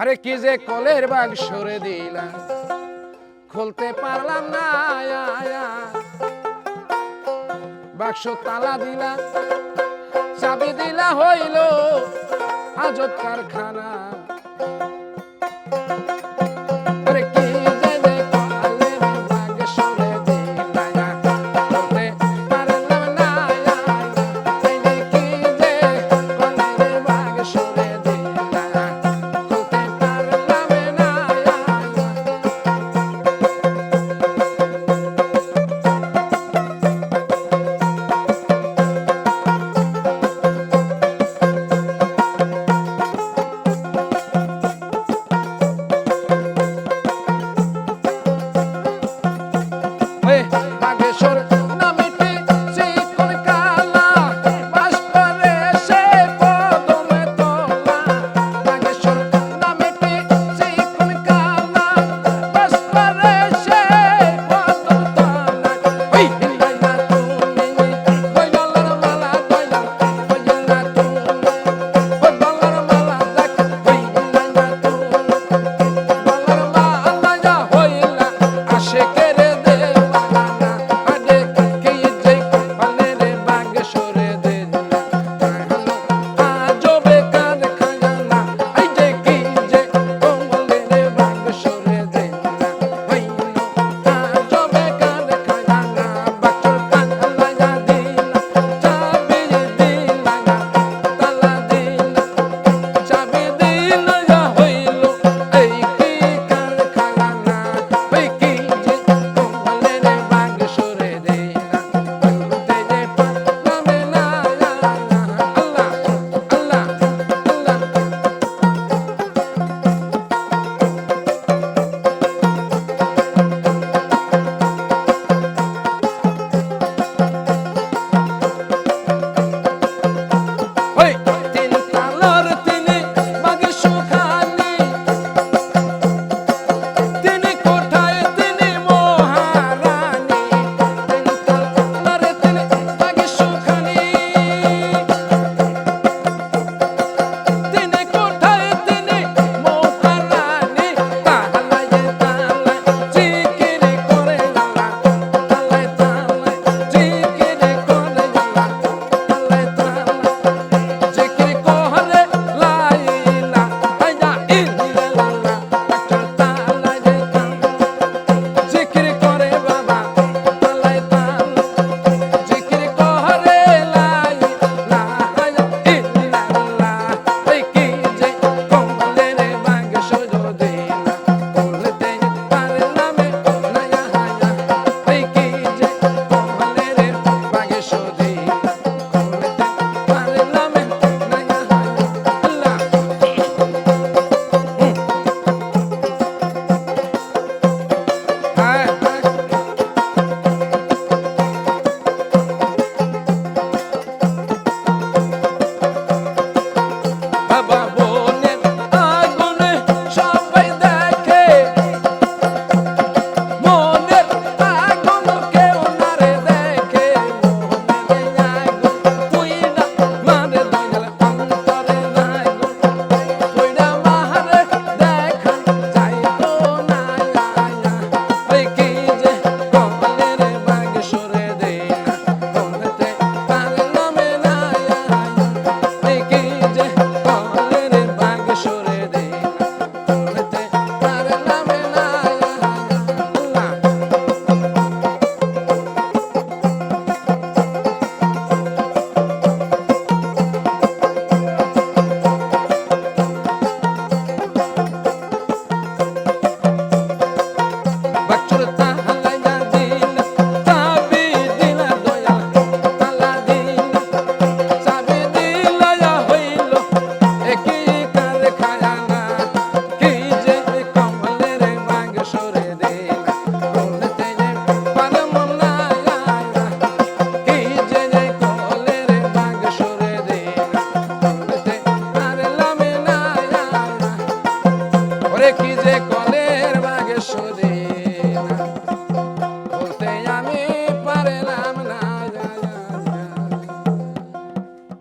আরে কি যে কলের বাগ সরে দিলাম খুলতে পারলাম না। বাক্স তালা দিলা চাবি দিলা হইল আজব কারখানা যে করা